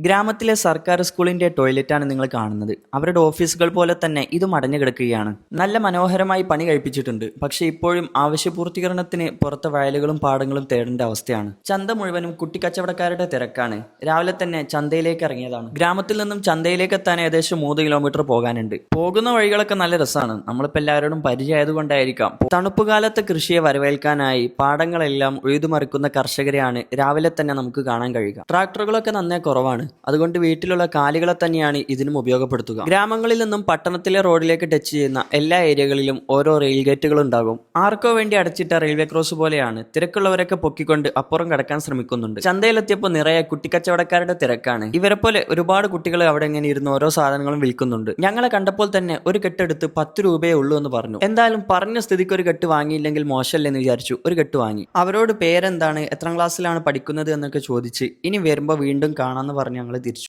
ഗ്രാമത്തിലെ സർക്കാർ സ്കൂളിന്റെ ടോയ്ലറ്റാണ് നിങ്ങൾ കാണുന്നത്. അവരുടെ ഓഫീസുകൾ പോലെ തന്നെ ഇത് മടഞ്ഞു കിടക്കുകയാണ്. നല്ല മനോഹരമായി പണി കഴിപ്പിച്ചിട്ടുണ്ട്. പക്ഷെ ഇപ്പോഴും ആവശ്യപൂർത്തീകരണത്തിന് പുറത്തെ വയലുകളും പാടങ്ങളും തേടേണ്ട അവസ്ഥയാണ്. ചന്ത മുഴുവനും കുട്ടിക്കച്ചവടക്കാരുടെ തിരക്കാണ്. രാവിലെ തന്നെ ചന്തയിലേക്ക് ഇറങ്ങിയതാണ്. ഗ്രാമത്തിൽ നിന്നും ചന്തയിലേക്ക് എത്താൻ ഏകദേശം മൂന്ന് കിലോമീറ്റർ പോകാനുണ്ട്. പോകുന്ന വഴികളൊക്കെ നല്ല രസമാണ്. നമ്മളിപ്പോൾ എല്ലാവരോടും പരിചയമായതുകൊണ്ടായിരിക്കാം തണുപ്പ് കാലത്തെ കൃഷിയെ വരവേൽക്കാനായി പാടങ്ങളെല്ലാം ഉഴുതുമറിക്കുന്ന കർഷകരെയാണ് രാവിലെ തന്നെ നമുക്ക് കാണാൻ കഴിയുക. ട്രാക്ടറുകളൊക്കെ നന്നേ കുറവാണ്. അതുകൊണ്ട് വീട്ടിലുള്ള കാലികളെ തന്നെയാണ് ഇതിനും ഉപയോഗപ്പെടുത്തുക. ഗ്രാമങ്ങളിൽ നിന്നും പട്ടണത്തിലെ റോഡിലേക്ക് ടച്ച് ചെയ്യുന്ന എല്ലാ ഏരിയകളിലും ഓരോ റെയിൽ ഗേറ്റുകൾ ഉണ്ടാകും. ആർക്കോ വേണ്ടി അടച്ചിട്ട റെയിൽവേ ക്രോസ് പോലെയാണ് തിരക്കുള്ളവരൊക്കെ പൊക്കിക്കൊണ്ട് അപ്പുറം കടക്കാൻ ശ്രമിക്കുന്നുണ്ട്. ചന്തയിലെത്തിയപ്പോൾ നിറയെ കുട്ടിക്കച്ചവടക്കാരുടെ തിരക്കാണ്. ഇവരെ പോലെ ഒരുപാട് കുട്ടികൾ അവിടെ ഇങ്ങനെ ഇരുന്ന് ഓരോ സാധനങ്ങളും വിൽക്കുന്നുണ്ട്. ഞങ്ങളെ കണ്ടപ്പോൾ തന്നെ ഒരു കെട്ടെടുത്ത് പത്ത് രൂപയേ ഉള്ളൂ എന്ന് പറഞ്ഞു. എന്തായാലും പറഞ്ഞ സ്ഥിതിക്ക് ഒരു കെട്ട് വാങ്ങിയില്ലെങ്കിൽ മോശമല്ലേ എന്ന് വിചാരിച്ചു. ഒരു കെട്ട് വാങ്ങി. അവരോട് പേരെന്താണ്? എത്ര ക്ലാസ്സിലാണ് പഠിക്കുന്നത് എന്നൊക്കെ ചോദിച്ച് ഇനി വരുമ്പോൾ വീണ്ടും കാണാമെന്ന് പറഞ്ഞ് ഞങ്ങൾ തിരിച്ചു.